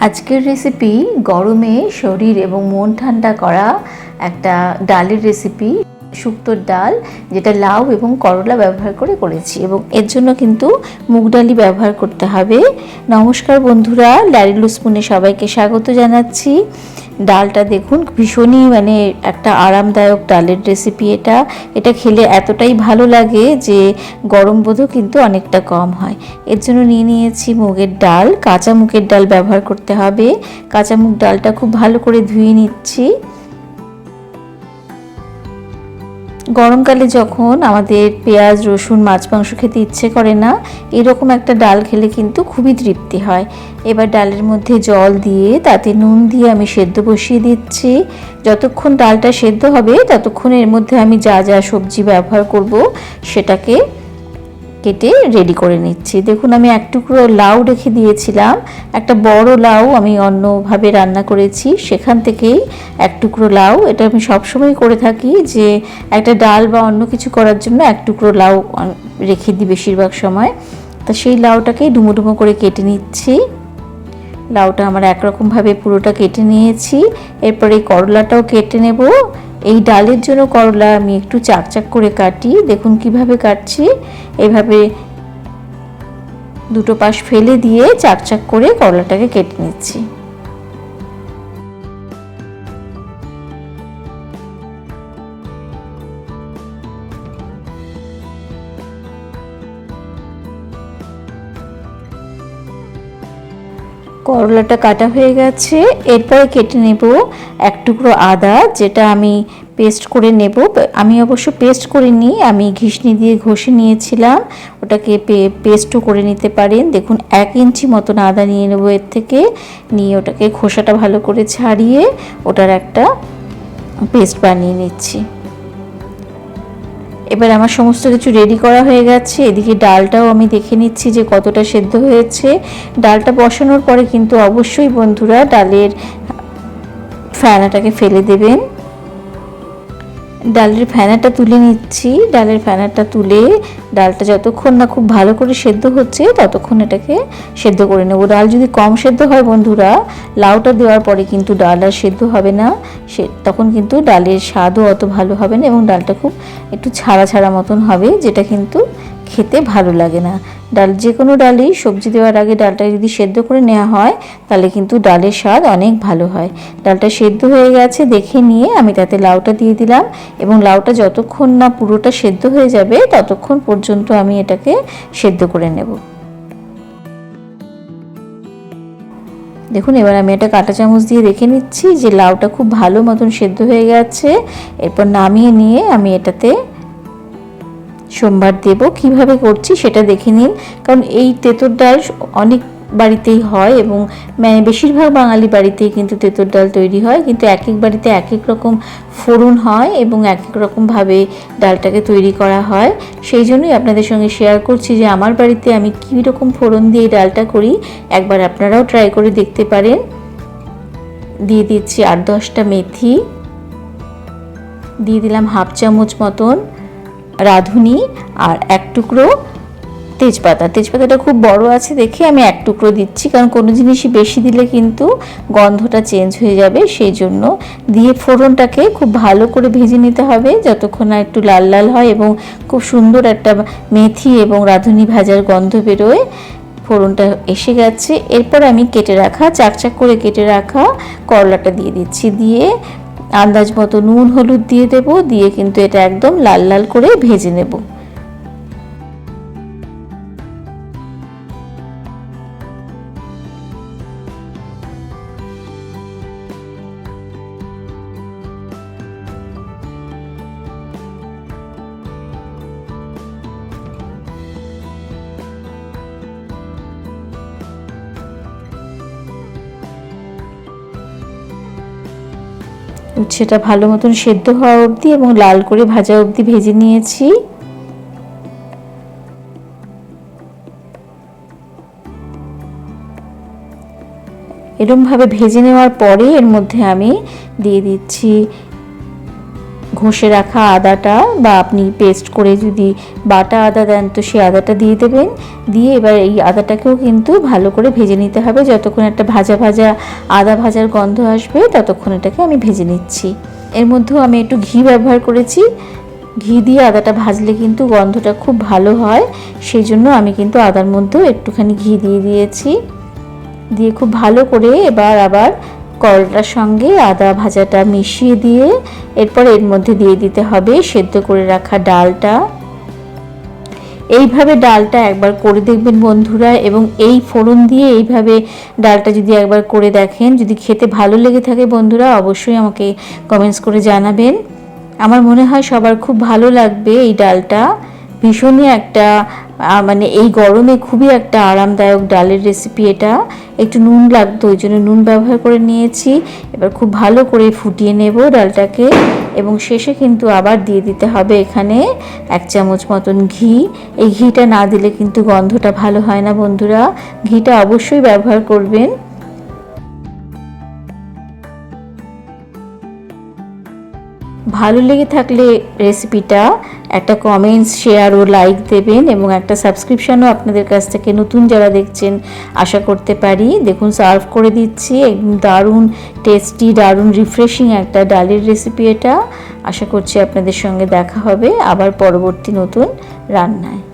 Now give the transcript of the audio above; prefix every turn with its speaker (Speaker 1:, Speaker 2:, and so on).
Speaker 1: আজকের রেসিপি গরমে শরীর এবং মন ঠান্ডা করা একটা ডালের রেসিপি শুক্তোর ডাল, যেটা লাউ এবং করলা ব্যবহার করে করেছি এবং এর জন্য কিন্তু মুগ ডালই ব্যবহার করতে হবে। নমস্কার বন্ধুরা ল্যারিলু স্পুনে সবাইকে স্বাগত জানাচ্ছি। ডালটা দেখুন, ভীষণই মানে একটা আরামদায়ক ডালের রেসিপি এটা। এটা খেলে এতটাই ভালো লাগে যে গরম বোধও কিন্তু অনেকটা কম হয়। এর জন্য নিয়ে নিয়েছি মুগের ডাল। কাঁচা মুগের ডাল ব্যবহার করতে হবে। কাঁচা মুগ ডালটা খুব ভালো করে ধুয়ে নিচ্ছি। গরমকালে যখন আমাদের পেঁয়াজ, রসুন, মাছ, মাংস খেতে ইচ্ছে করে না, এরকম একটা ডাল খেলে কিন্তু খুবই তৃপ্তি হয়। এবার ডালের মধ্যে জল দিয়ে, তাতে নুন দিয়ে আমি সেদ্ধ বসিয়ে দিচ্ছি। যতক্ষণ ডালটা সেদ্ধ হবে ততক্ষণ এর মধ্যে আমি যা যা সবজি ব্যবহার করব, সেটাকে কেটে রেডি করে নিচ্ছি। দেখুন, আমি এক টুকরো লাউ রেখে দিয়েছিলাম। একটা বড় লাউ আমি অন্যভাবে রান্না করেছি। সেখান থেকেই এক টুকরো লাউ। এটা আমি সবসময় করে থাকি যে একটা ডাল বা অন্য কিছু করার জন্য এক টুকরো লাউ রেখে দিই বেশিরভাগ সময়। তা সেই লাউটাকেই ডুমো ডুমো করে কেটে নিচ্ছি। লাউটা আমার একরকমভাবে পুরোটা কেটে নিয়েছি। এরপরে করলাটাও কেটে নেব। এই ডালের জন্য করলা আমি একটু চাকচাক করে কাটি, দেখুন কীভাবে কাটছি। এভাবে দুটো পাশ ফেলে দিয়ে চাকচাক করে করলাটাকে কেটে নিচ্ছি। করলাটা কাটা হয়ে গেছে। এরপরে কেটে নেব এক টুকরো আদা, যেটা আমি পেস্ট করে নেব। আমি অবশ্য পেস্ট করে নিই আমি ঘিসনি দিয়ে ঘষে নিয়েছিলাম। ওটাকে পেস্টও করে নিতে পারেন। দেখুন, এক ইঞ্চি মতন আদা নিয়ে নেব এর থেকে। নিয়ে ওটাকে খোসাটা ভালো করে ছাড়িয়ে ওটার একটা পেস্ট বানিয়ে নিচ্ছি। এবার আমার সমস্ত কিছু রেডি করা হয়ে গেছে। এদিকে ডালটাও আমি দেখে নিচ্ছি যে কতটা সেদ্ধ হয়েছে। ডালটা বসানোর পরে কিন্তু অবশ্যই বন্ধুরা ডালের ফ্যানাটাকে ফেলে দেবেন। ডালের ফ্যানাটা তুলে নিচ্ছি। ডালের ফ্যানাটা তুলে ডালটা যতক্ষণ না খুব ভালো করে সেদ্ধ হচ্ছে, ততক্ষণ এটাকে সেদ্ধ করে নেব। ডাল যদি কম সেদ্ধ হয় বন্ধুরা, লাউটা দেওয়ার পরে কিন্তু ডাল আর সেদ্ধ হবে না। সে, তখন কিন্তু ডালের স্বাদও অত ভালো হবে না এবং ডালটা খুব একটু ছাড়া ছাড়া মতন হবে, যেটা কিন্তু খেতে ভালো লাগে না। ডাল, যে কোনো ডালেই সবজি দেওয়ার আগে ডালটা যদি সেদ্ধ করে নেওয়া হয়, তাহলে কিন্তু ডালের স্বাদ অনেক ভালো হয়। ডালটা সেদ্ধ হয়ে গেছে, দেখে নিয়ে আমি তাতে লাউটা দিয়ে দিলাম এবং লাউটা যতক্ষণ না পুরোটা সেদ্ধ হয়ে যাবে, ততক্ষণ পর্যন্ত আমি এটাকে সেদ্ধ করে নেব। দেখুন, এবার আমি এটা কাঁটা চামচ দিয়ে দেখে নিচ্ছি যে লাউটা খুব ভালো মতন সেদ্ধ হয়ে গেছে। এরপর নামিয়ে নিয়ে আমি এটাতে সোমবার দেব, কীভাবে করছি সেটা দেখে নিন। কারণ এই তেঁতর ডাল অনেক বাড়িতেই হয় এবং মানে বেশিরভাগ বাঙালি বাড়িতেই কিন্তু তেঁতর ডাল তৈরি হয়। কিন্তু এক এক বাড়িতে এক এক রকম ফোড়ন হয় এবং এক এক রকমভাবে ডালটাকে তৈরি করা হয়। সেই জন্যই আপনাদের সঙ্গে শেয়ার করছি যে আমার বাড়িতে আমি কী রকম ফোড়ন দিয়ে ডালটা করি। একবার আপনারাও ট্রাই করে দেখতে পারেন। দিয়ে দিচ্ছি আট দশটা মেথি। দিয়ে দিলাম হাফ চামচ মতন। রাঁধুনি আর এক টুকরো তেজপাতা। তেজপাতাটা খুব বড় আছে দেখে আমি এক টুকরো দিচ্ছি, কারণ কোনো জিনিসই বেশি দিলে কিন্তু গন্ধটা চেঞ্জ হয়ে যাবে। সেই জন্য দিয়ে ফোড়নটাকে খুব ভালো করে ভেজে নিতে হবে, যতক্ষণ না একটু লাল লাল হয় এবং খুব সুন্দর একটা মেথি এবং রাঁধুনি ভাজার গন্ধ বেরোয়। ফোড়নটা এসে গেছে। এরপর আমি কেটে রাখা, চাকচাক করে কেটে রাখা করলাটা দিয়ে দিচ্ছি। দিয়ে আন্দাজ মতো নুন, হলুদ দিয়ে দেব, দিয়ে কিন্তু এটা একদম লাল লাল করে ভেজে নেব। উচ্ছেটা ভালো মতন সেদ্ধ হওয়া অবধি এবং লাল করে ভাজা অবধি ভেজে নিয়েছি। এরমভাবে ভেজে নেওয়ার পরে এর মধ্যে আমি দিয়ে দিচ্ছি ঘষে রাখা আদাটা বা আপনি পেস্ট করে যদি বাটা আদা দেন তো সেই আদাটা দিয়ে দেবেন। দিয়ে এবার এই আদাটাকেও কিন্তু ভালো করে ভেজে নিতে হবে। যতক্ষণ একটা ভাজা ভাজা আদা ভাজার গন্ধ আসবে, ততক্ষণ এটাকে আমি ভেজে নিচ্ছি। এর মধ্যেও আমি একটু ঘি ব্যবহার করেছি। ঘি দিয়ে আদাটা ভাজলে কিন্তু গন্ধটা খুব ভালো হয়। সেই জন্য আমি কিন্তু আদার মধ্যেও একটুখানি ঘি দিয়ে দিয়েছি। দিয়ে খুব ভালো করে এবার আবার করলার সঙ্গে আদা ভাজাটা মিশিয়ে দিয়ে এরপর এর মধ্যে দিয়ে দিতে হবে সেদ্ধ করে রাখা ডালটা। এইভাবে ডালটা একবার করে দেখবেন বন্ধুরা এবং এই ফোড়ন দিয়ে এইভাবে ডালটা যদি একবার করে দেখেন, যদি খেতে ভালো লেগে থাকে বন্ধুরা অবশ্যই আমাকে কমেন্টস করে জানাবেন। আমার মনে হয় সবার খুব ভালো লাগবে এই ডালটা। ভীষণই একটা মানে এই গরমে খুবই একটা আরামদায়ক ডালের রেসিপি এটা। একটু নুন লাগতো, ওই জন্য নুন ব্যবহার করে নিয়েছি। এবার খুব ভালো করে ফুটিয়ে নেব ডালটাকে এবং শেষে কিন্তু আবার দিয়ে দিতে হবে এখানে এক চামচ মতন ঘি। এই ঘিটা না দিলে কিন্তু গন্ধটা ভালো হয় না বন্ধুরা। ঘিটা অবশ্যই ব্যবহার করবেন। ভালো লেগে থাকলে রেসিপিটা একটা কমেন্টস শেয়ার ও লাইক দেবেন এবং একটা সাবস্ক্রিপশানও আপনাদের কাছ থেকে নতুন যারা দেখছেন, আশা করতে পারি। দেখুন সার্ভ করে দিচ্ছি। একদম দারুণ টেস্টি দারুণ রিফ্রেশিং একটা ডালের রেসিপি এটা। আশা করছি আপনাদের সঙ্গে দেখা হবে আবার পরবর্তী নতুন রান্নায়।